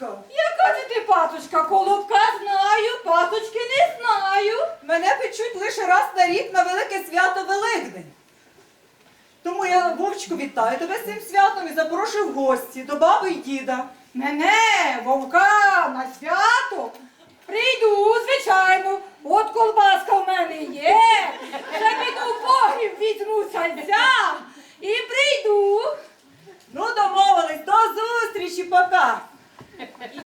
пасочка. Яка це ти пасочка? Колобка знаю, пасочки не знаю. Мене печуть лише раз на рік на велике свято Великдень. Тому я Вовчику вітаю тебе з цим святом і запрошую в гості до баби й діда. Мене, вовка, на свято. Прийду, звичайно. От колбаска в мене є. Я піду в погріб, візьму сальця і прийду. Ну, домовились, до зустрічі, пока.